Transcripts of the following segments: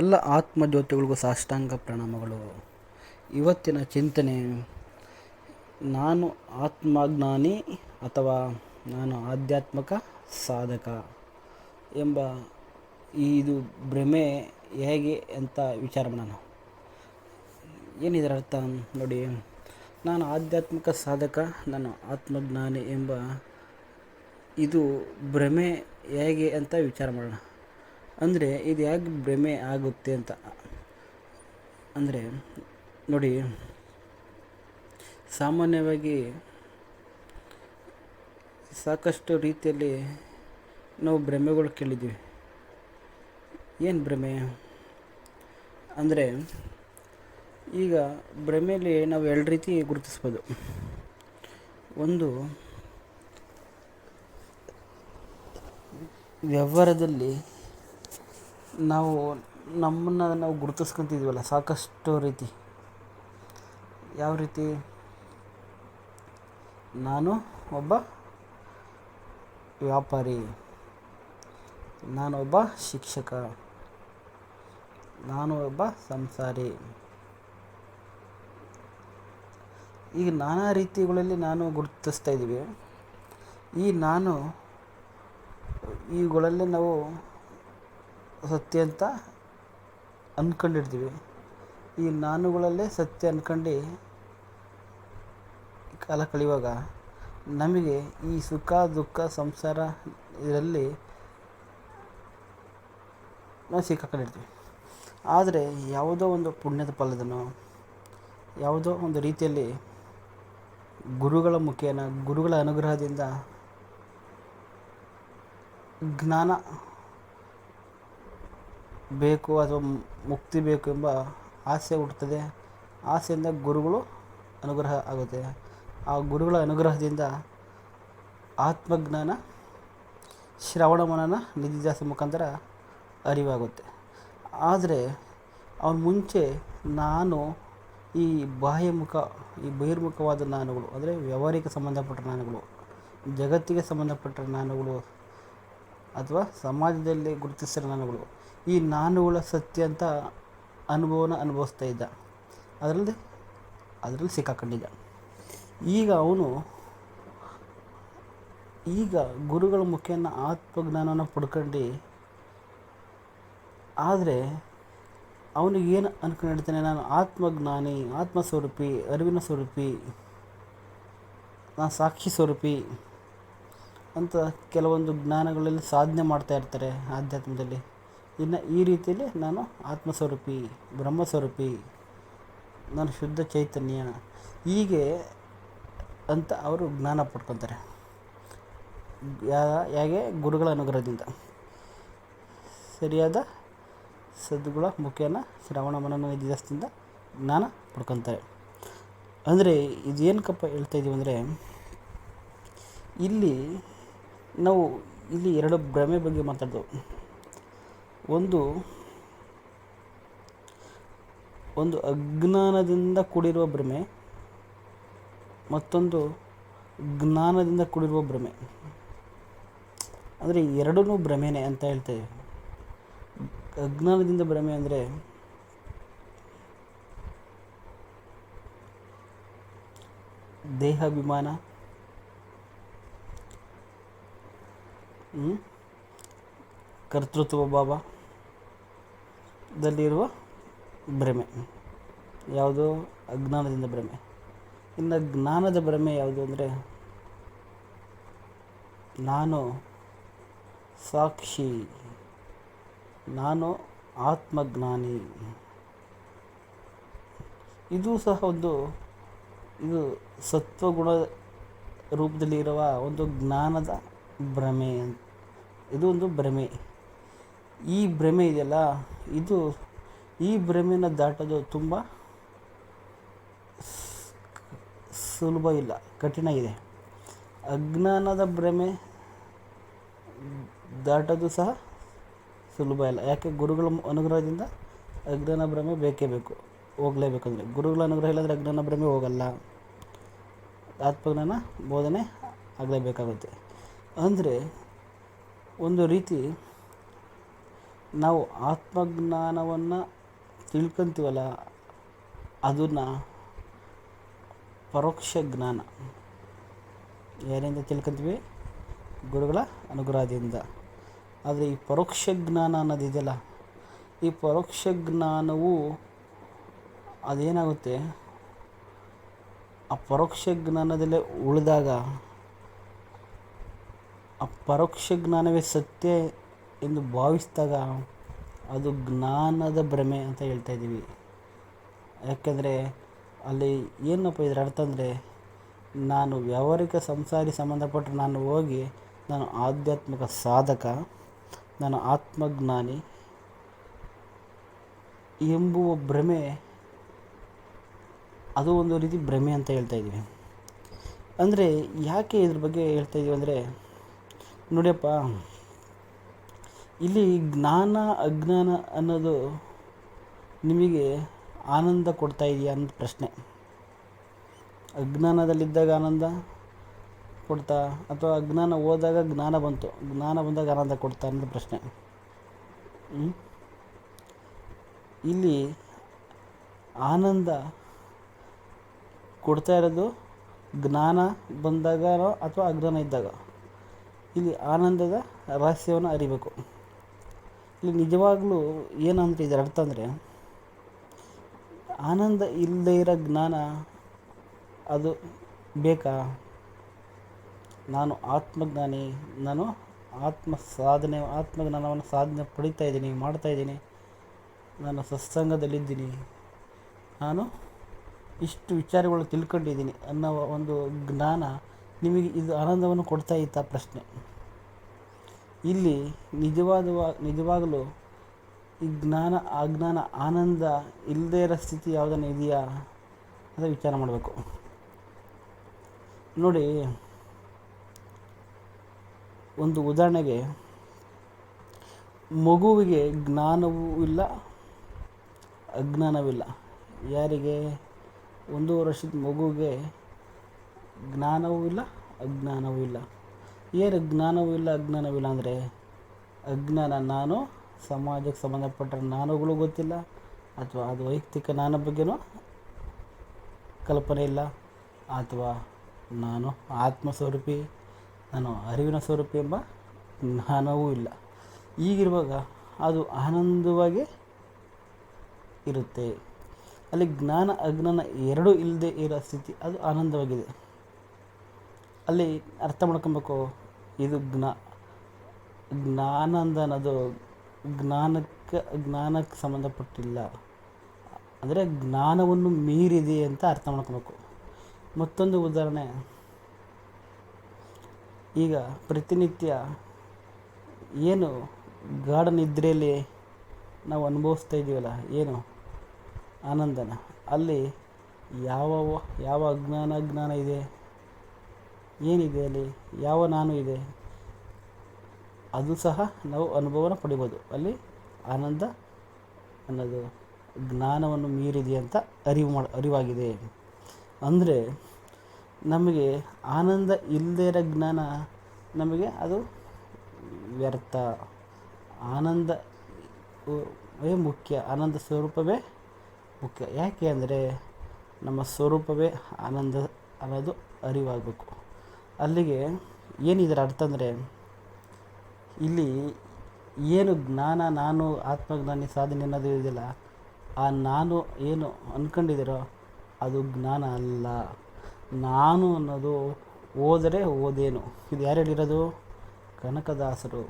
ಎಲ್ಲ ಆತ್ಮಜ್ಯೋತಿಗಳಿಗೂ ಸಾಷ್ಟಾಂಗ ಪ್ರಣಾಮಗಳು. ಇವತ್ತಿನ ಚಿಂತನೆ, ನಾನು ಆತ್ಮಜ್ಞಾನಿ ಅಥವಾ ನಾನು ಆಧ್ಯಾತ್ಮಿಕ ಸಾಧಕ ಎಂಬ ಇದು ಭ್ರಮೆ ಹೇಗೆ ಅಂತ ವಿಚಾರ ಮಾಡೋಣ ಏನಿದರ ಅರ್ಥ ನೋಡಿ, ನಾನು ಆಧ್ಯಾತ್ಮಿಕ ಸಾಧಕ, ನಾನು ಆತ್ಮಜ್ಞಾನಿ ಎಂಬ ಇದು ಭ್ರಮೆ ಹೇಗೆ ಅಂತ ವಿಚಾರ ಮಾಡೋಣ ಅಂದರೆ ಇದು ಯಾಕೆ ಭ್ರಮೆ ಆಗುತ್ತೆ ಅಂತ. ಅಂದರೆ ನೋಡಿ, ಸಾಮಾನ್ಯವಾಗಿ ಸಾಕಷ್ಟು ರೀತಿಯಲ್ಲಿ ನಾವು ಭ್ರಮೆಗಳು ಕೇಳಿದ್ದೀವಿ. ಏನು ಭ್ರಮೆ? ಅಂದರೆ ಈಗ ಭ್ರಮೆಯಲ್ಲಿ ನಾವು ಎರಡು ರೀತಿ ಗುರುತಿಸ್ಬೋದು. ಒಂದು, ವ್ಯವಹಾರದಲ್ಲಿ ನಾವು ನಮ್ಮನ್ನು ನಾವು ಗುರುತಿಸ್ಕೊತಿದ್ವಲ್ಲ, ಸಾಕಷ್ಟು ರೀತಿ. ಯಾವ ರೀತಿ? ನಾನು ಒಬ್ಬ ವ್ಯಾಪಾರಿ. ನಾನೊಬ್ಬ ಶಿಕ್ಷಕ. ನಾನು ಒಬ್ಬ ಸಂಸಾರಿ. ಈಗ ನಾನಾ ರೀತಿಗಳಲ್ಲಿ ನಾನು ಗುರುತಿಸ್ತಾ ಇದ್ದೀವಿ. ಈ ನಾನು ಇವುಗಳಲ್ಲಿ ನಾವು ಸತ್ಯ ಅಂತ ಅಂದ್ಕೊಂಡಿರ್ತೀವಿ ಈ ನಾನುಗಳಲ್ಲೇ ಸತ್ಯ ಅಂದ್ಕೊಂಡು ಕಾಲ ಕಳೆಯುವಾಗ ನಮಗೆ ಈ ಸುಖ, ದುಃಖ, ಸಂಸಾರ ಇದರಲ್ಲಿ ನಾವು ಸಿಕ್ಕಾಕೊಂಡಿರ್ತೀವಿ ಆದರೆ ಯಾವುದೋ ಒಂದು ಪುಣ್ಯದ ಫಲದನೋ ಯಾವುದೋ ಒಂದು ರೀತಿಯಲ್ಲಿ ಗುರುಗಳ ಮುಖೇನ, ಗುರುಗಳ ಅನುಗ್ರಹದಿಂದ ಜ್ಞಾನ ಬೇಕು ಅಥವಾ ಮುಕ್ತಿ ಬೇಕು ಎಂಬ ಆಸೆ ಹುಟ್ಟುತ್ತದೆ. ಆಸೆಯಿಂದ ಗುರುಗಳು ಅನುಗ್ರಹ ಆಗುತ್ತೆ. ಆ ಗುರುಗಳ ಅನುಗ್ರಹದಿಂದ ಆತ್ಮಜ್ಞಾನ ಶ್ರವಣ ಮನನ ನಿಧಿದಾಸ ಮುಖಾಂತರ ಅರಿವಾಗುತ್ತೆ. ಆದರೆ ಅವನ ಮುಂಚೆ ನಾನು ಈ ಬಾಹ್ಯಮುಖ, ಈ ಬಹಿರ್ಮುಖವಾದ ನಾನುಗಳು, ಅಂದರೆ ವ್ಯವಹಾರಿಕ ಸಂಬಂಧಪಟ್ಟ ನಾನುಗಳು, ಜಗತ್ತಿಗೆ ಸಂಬಂಧಪಟ್ಟ ನಾನುಗಳು ಅಥವಾ ಸಮಾಜದಲ್ಲಿ ಗುರುತಿಸಿರೋ ನಾನುಗಳು ಈ ನಾನುಗಳ ಸತ್ಯ ಅಂತ ಅನುಭವನ ಅನುಭವಿಸ್ತಾ ಇದ್ದ. ಅದರಲ್ಲಿ ಅದರಲ್ಲಿ ಸಿಕ್ಕಾಕೊಂಡಿದ್ದ. ಈಗ ಅವನು, ಈಗ ಗುರುಗಳ ಮುಖೇನ ಆತ್ಮಜ್ಞಾನವನ್ನು ಪಡ್ಕೊಂಡು, ಆದರೆ ಅವನಿಗೆ ಏನು ಅನ್ಕೊಂಡಿರ್ತಾನೆ ನಾನು ಆತ್ಮಜ್ಞಾನಿ, ಆತ್ಮಸ್ವರೂಪಿ, ಅರಿವಿನ ಸ್ವರೂಪಿ, ನಾನು ಸಾಕ್ಷಿ ಸ್ವರೂಪಿ ಅಂತ ಕೆಲವೊಂದು ಜ್ಞಾನಗಳಲ್ಲಿ ಸಾಧನೆ ಮಾಡ್ತಾ ಇರ್ತಾರೆ ಆಧ್ಯಾತ್ಮದಲ್ಲಿ. ಇನ್ನು ಈ ರೀತಿಯಲ್ಲಿ ನಾನು ಆತ್ಮಸ್ವರೂಪಿ, ಬ್ರಹ್ಮಸ್ವರೂಪಿ ನಾನು ಶುದ್ಧ ಚೈತನ್ಯ ಹೀಗೆ ಅಂತ ಅವರು ಜ್ಞಾನ ಪಡ್ಕೊತಾರೆ. ಹೇಗೆ? ಗುರುಗಳ ಅನುಗ್ರಹದಿಂದ. ಸರಿಯಾದ ಸದ್ಗುಳ ಮುಖೇನ ಶ್ರವಣ ಮನನ ನಿಧಿಸ್ತಿಂದ ಜ್ಞಾನ ಪಡ್ಕೊತಾರೆ. ಅಂದರೆ ಇದೇನಕ್ಕಪ್ಪ ಹೇಳ್ತಾ ಇದ್ದೀವಿ ಅಂದರೆ ಇಲ್ಲಿ ನಾವು ಇಲ್ಲಿ ಎರಡು ಭ್ರಮೆ ಬಗ್ಗೆ ಮಾತಾಡ್ದೆವು. ಒಂದು ಒಂದು ಅಜ್ಞಾನದಿಂದ ಕೂಡಿರುವ ಭ್ರಮೆ, ಮತ್ತೊಂದು ಜ್ಞಾನದಿಂದ ಕೂಡಿರುವ ಭ್ರಮೆ. ಅಂದರೆ ಎರಡೂ ಭ್ರಮೆನೇ ಅಂತ ಹೇಳ್ತೇವೆ ಅಜ್ಞಾನದಿಂದ ಭ್ರಮೆ ಅಂದರೆ ದೇಹಾಭಿಮಾನ ಕರ್ತೃತ್ವ ಭಾವದಲ್ಲಿರುವ ಭ್ರಮೆ. ಯಾವುದು? ಅಜ್ಞಾನದಿಂದ ಭ್ರಮೆ. ಇನ್ನು ಜ್ಞಾನದ ಭ್ರಮೆ ಯಾವುದು ಅಂದರೆ, ನಾನು ಸಾಕ್ಷಿ, ನಾನು ಆತ್ಮಜ್ಞಾನಿ. ಇದು ಸಹ ಒಂದು, ಇದು ಸತ್ವಗುಣ ರೂಪದಲ್ಲಿ ಇರುವ ಒಂದು ಜ್ಞಾನದ ಭ್ರಮೆ. ಇದು ಒಂದು ಭ್ರಮೆ. ಈ ಭ್ರಮೆ ಇದೆಯಲ್ಲ? ಇದು ಈ ಭ್ರಮೆನ ದಾಟೋದು ತುಂಬ ಸುಲಭ ಇಲ್ಲ, ಕಠಿಣ ಇದೆ. ಅಜ್ಞಾನದ ಭ್ರಮೆ ದಾಟೋದು ಸಹ ಸುಲಭ ಇಲ್ಲ. ಯಾಕೆ? ಗುರುಗಳ ಅನುಗ್ರಹದಿಂದ ಅಜ್ಞಾನ ಭ್ರಮೆ ಬೇಕೇ ಬೇಕು ಹೋಗಲೇಬೇಕಂದ್ರೆ ಗುರುಗಳ ಅನುಗ್ರಹ ಇಲ್ಲಾಂದರೆ ಅಜ್ಞಾನ ಭ್ರಮೆ ಹೋಗಲ್ಲ. ಆತ್ಮಜ್ಞಾನ ಬೋಧನೆ ಆಗಲೇಬೇಕಾಗುತ್ತೆ. ಅಂದರೆ ಒಂದು ರೀತಿ ನಾವು ಆತ್ಮಜ್ಞಾನವನ್ನು ತಿಳ್ಕೊಂತೀವಲ್ಲ, ಅದನ್ನು ಪರೋಕ್ಷ ಜ್ಞಾನ. ಯಾರಿಂದ ತಿಳ್ಕೊಂತೀವಿ? ಗುರುಗಳ ಅನುಗ್ರಹದಿಂದ. ಆದರೆ ಈ ಪರೋಕ್ಷ ಜ್ಞಾನ ಅನ್ನೋದಿದೆಯಲ್ಲ ಈ ಪರೋಕ್ಷ ಜ್ಞಾನವು ಅದೇನಾಗುತ್ತೆ? ಆ ಪರೋಕ್ಷ ಜ್ಞಾನದಲ್ಲೇ ಉಳಿದಾಗ, ಆ ಪರೋಕ್ಷ ಜ್ಞಾನವೇ ಸತ್ಯ ಎಂದು ಭಾವಿಸಿದಾಗ ಅದು ಜ್ಞಾನದ ಭ್ರಮೆ ಅಂತ ಹೇಳ್ತಾ ಇದ್ದೀವಿ. ಯಾಕೆಂದರೆ ಅಲ್ಲಿ ಏನಪ್ಪ ಇದರ ಅರ್ಥ ಅಂದರೆ, ನಾನು ವ್ಯಾವಹಾರಿಕ ಸಂಸಾರಿ ಸಂಬಂಧಪಟ್ಟ ನಾನು ಹೋಗಿ, ನಾನು ಆಧ್ಯಾತ್ಮಿಕ ಸಾಧಕ, ನಾನು ಆತ್ಮಜ್ಞಾನಿ ಎಂಬುವ ಭ್ರಮೆ, ಅದು ಒಂದು ರೀತಿ ಭ್ರಮೆ ಅಂತ ಹೇಳ್ತಾ ಇದ್ದೀವಿ. ಅಂದರೆ ಯಾಕೆ ಇದ್ರ ಬಗ್ಗೆ ಹೇಳ್ತಾ ಇದ್ದೀವಿ ಅಂದರೆ, ನೋಡಿಯಪ್ಪ ಇಲ್ಲಿ ಜ್ಞಾನ, ಅಜ್ಞಾನ ಅನ್ನೋದು ನಿಮಗೆ ಆನಂದ ಕೊಡ್ತಾ ಇದೆಯಾ ಅನ್ನೋದು ಪ್ರಶ್ನೆ. ಅಜ್ಞಾನದಲ್ಲಿದ್ದಾಗ ಆನಂದ ಕೊಡ್ತಾ ಅಥವಾ ಅಜ್ಞಾನ ಹೋದಾಗ ಜ್ಞಾನ ಬಂತು, ಜ್ಞಾನ ಬಂದಾಗ ಆನಂದ ಕೊಡ್ತಾ ಅನ್ನೋದು ಪ್ರಶ್ನೆ. ಇಲ್ಲಿ ಆನಂದ ಕೊಡ್ತಾ ಇರೋದು ಜ್ಞಾನ ಬಂದಾಗ ಅಥವಾ ಅಜ್ಞಾನ ಇದ್ದಾಗ. ಇಲ್ಲಿ ಆನಂದದ ರಹಸ್ಯವನ್ನು ಅರಿಬೇಕು. ಇಲ್ಲಿ ನಿಜವಾಗ್ಲೂ ಏನಂತ ಇದರ ಅರ್ಥ ಅಂದರೆ ಆನಂದ ಇಲ್ಲದೆ ಇರೋ ಜ್ಞಾನ ಅದು ಬೇಕಾ? ನಾನು ಆತ್ಮಜ್ಞಾನಿ, ನಾನು ಆತ್ಮ ಸಾಧನೆ, ಆತ್ಮಜ್ಞಾನವನ್ನು ಸಾಧನೆ ಪಡಿತಾ ಇದ್ದೀನಿ, ಮಾಡ್ತಾ ಇದ್ದೀನಿ. ನಾನು ಸತ್ಸಂಗದಲ್ಲಿದ್ದೀನಿ. ನಾನು ಇಷ್ಟು ವಿಚಾರಗಳು ತಿಳ್ಕೊಂಡಿದ್ದೀನಿ ಅನ್ನೋ ಒಂದು ಜ್ಞಾನ ನಿಮಗೆ ಇದು ಆನಂದವನ್ನು ಕೊಡ್ತಾ ಇತ್ತ ಪ್ರಶ್ನೆ. ಇಲ್ಲಿ ನಿಜವಾದ ನಿಜವಾಗಲೂ ಈ ಜ್ಞಾನ, ಅಜ್ಞಾನ, ಆನಂದ ಇಲ್ಲದೇ ಇರೋ ಸ್ಥಿತಿ ಯಾವುದನ್ನು ಇದೆಯಾ ಅಂತ ವಿಚಾರ ಮಾಡಬೇಕು. ನೋಡಿ, ಒಂದು ಉದಾಹರಣೆಗೆ ಮಗುವಿಗೆ ಜ್ಞಾನವೂ ಇಲ್ಲ, ಅಜ್ಞಾನವಿಲ್ಲ. ಯಾರಿಗೆ? ಒಂದು ವರ್ಷದ ಮಗುವಿಗೆ ಜ್ಞಾನವೂ ಇಲ್ಲ, ಅಜ್ಞಾನವೂ ಇಲ್ಲ. ಏನು ಜ್ಞಾನವೂ ಇಲ್ಲ, ಅಜ್ಞಾನವಿಲ್ಲ ಅಂದರೆ ಅಜ್ಞಾನ ನಾನು, ಸಮಾಜಕ್ಕೆ ಸಂಬಂಧಪಟ್ಟ ನಾನುಗಳು ಗೊತ್ತಿಲ್ಲ, ಅಥವಾ ಅದು ವೈಯಕ್ತಿಕ ನಾನ ಬಗ್ಗೆನೂ ಕಲ್ಪನೆ ಇಲ್ಲ, ಅಥವಾ ನಾನು ಆತ್ಮ ಸ್ವರೂಪಿ ನಾನು ಅರಿವಿನ ಸ್ವರೂಪಿ ಎಂಬ ಜ್ಞಾನವೂ ಇಲ್ಲ. ಈಗಿರುವಾಗ ಅದು ಆನಂದವಾಗಿ ಇರುತ್ತೆ. ಅಲ್ಲಿ ಜ್ಞಾನ, ಅಜ್ಞಾನ ಎರಡೂ ಇಲ್ಲದೆ ಇರೋ ಸ್ಥಿತಿ, ಅದು ಆನಂದವಾಗಿದೆ. ಅಲ್ಲಿ ಅರ್ಥ ಮಾಡ್ಕೊಬೇಕು. ಇದು ಜ್ಞಾ, ಜ್ಞಾನಂದ ಅನ್ನೋದು ಜ್ಞಾನಕ್ಕೆ ಜ್ಞಾನಕ್ಕೆ ಸಂಬಂಧಪಟ್ಟಿಲ್ಲ. ಅಂದರೆ ಜ್ಞಾನವನ್ನು ಮೀರಿದೆ ಅಂತ ಅರ್ಥ ಮಾಡ್ಕೊಬೇಕು. ಮತ್ತೊಂದು ಉದಾಹರಣೆ. ಈಗ ಪ್ರತಿನಿತ್ಯ ಏನು ಗಾಢ ನಿದ್ರೆಯಲ್ಲಿ ನಾವು ಅನುಭವಿಸ್ತಾ ಇದ್ದೀವಲ್ಲ, ಏನು? ಆನಂದನ. ಅಲ್ಲಿ ಯಾವ ಯಾವ ಅಜ್ಞಾನ, ಜ್ಞಾನ ಇದೆ? ಏನಿದೆ ಅಲ್ಲಿ? ಯಾವ ನಾನು ಇದೆ? ಅದು ಸಹ ನಾವು ಅನುಭವನ ಪಡಿಬೋದು. ಅಲ್ಲಿ ಆನಂದ ಅನ್ನೋದು ಜ್ಞಾನವನ್ನು ಮೀರಿದೆ ಅಂತ ಅರಿವು ಮಾಡಿ, ಅರಿವಾಗಿದೆ. ಅಂದರೆ ನಮಗೆ ಆನಂದ ಇಲ್ಲದೇ ಇರೋ ಜ್ಞಾನ ನಮಗೆ ಅದು ವ್ಯರ್ಥ. ಆನಂದ ಮುಖ್ಯ. ಆನಂದ ಸ್ವರೂಪವೇ ಮುಖ್ಯ. ಯಾಕೆ ಅಂದರೆ ನಮ್ಮ ಸ್ವರೂಪವೇ ಆನಂದ ಅನ್ನೋದು ಅರಿವಾಗಬೇಕು. ಅಲ್ಲಿಗೆ ಏನಿದರ ಅರ್ಥ ಅಂದರೆ ಇಲ್ಲಿ ಏನು ಜ್ಞಾನ, ನಾನು, ಆತ್ಮಜ್ಞಾನಿ ಸಾಧನೆ ಅನ್ನೋದು ಇದೆಯಲ್ಲ ಆ ನಾನು ಏನು ಅಂದ್ಕೊಂಡಿದ್ದೀರೋ ಅದು ಜ್ಞಾನ ಅಲ್ಲ. ನಾನು ಅನ್ನೋದು ಓದರೆ ಓದೇನು. ಇದು ಯಾರು ಹೇಳಿರೋದು? ಕನಕದಾಸರು?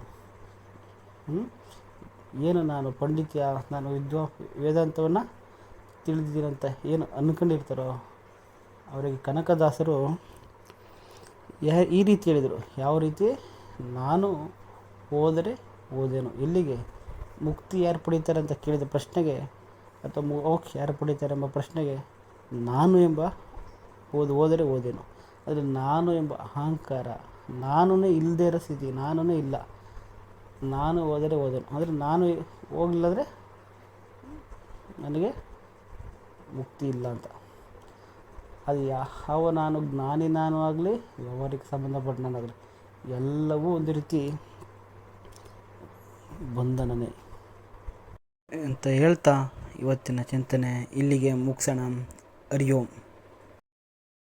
ಏನು ನಾನು ಪಂಡಿತ್ಯ, ನಾನು ವಿದ್ವಾ ವೇದಾಂತವನ್ನು ತಿಳಿದಿದ್ದೀನಂತ ಏನು ಅಂದ್ಕೊಂಡಿರ್ತಾರೋ ಅವರಿಗೆ ಕನಕದಾಸರು ಈ ರೀತಿ ಹೇಳಿದರು. ಯಾವ ರೀತಿ? ನಾನು ಹೋದರೆ ಓದೇನು ಎಲ್ಲಿಗೆ? ಮುಕ್ತಿ ಯಾರು ಪಡೀತಾರೆ ಅಂತ ಕೇಳಿದ ಪ್ರಶ್ನೆಗೆ ಅಥವಾ ಮೋಕ್ಷ ಯಾರು ಪಡೀತಾರೆ ಎಂಬ ಪ್ರಶ್ನೆಗೆ ನಾನು ಎಂಬ ಓದು ಹೋದರೆ ಓದೇನು ಆದರೆ ನಾನು ಎಂಬ ಅಹಂಕಾರ ನಾನು ಇಲ್ಲದೇ ಇರೋ ಸ್ಥಿತಿ ನಾನು ಇಲ್ಲ. ನಾನು ಹೋದರೆ ಓದೇನು ಆದರೆ ನಾನು ಹೋಗಲಿಲ್ಲಾದರೆ ನನಗೆ ಮುಕ್ತಿ ಇಲ್ಲ ಅಂತ. ಅದು ಯಾವ ನಾನು ಜ್ಞಾನಿ ನಾನು ಆಗಲಿ ವ್ಯವಹಾರಕ್ಕೆ ಸಂಬಂಧಪಟ್ಟ ನಾನಾಗಲಿ, ಎಲ್ಲವೂ ಒಂದು ರೀತಿ ಬಂಧನನೇ. ಅಂತ ಹೇಳ್ತಾ ಇವತ್ತಿನ ಚಿಂತನೆ ಇಲ್ಲಿಗೆ ಮುಗಿಸೋಣ. ಹರಿ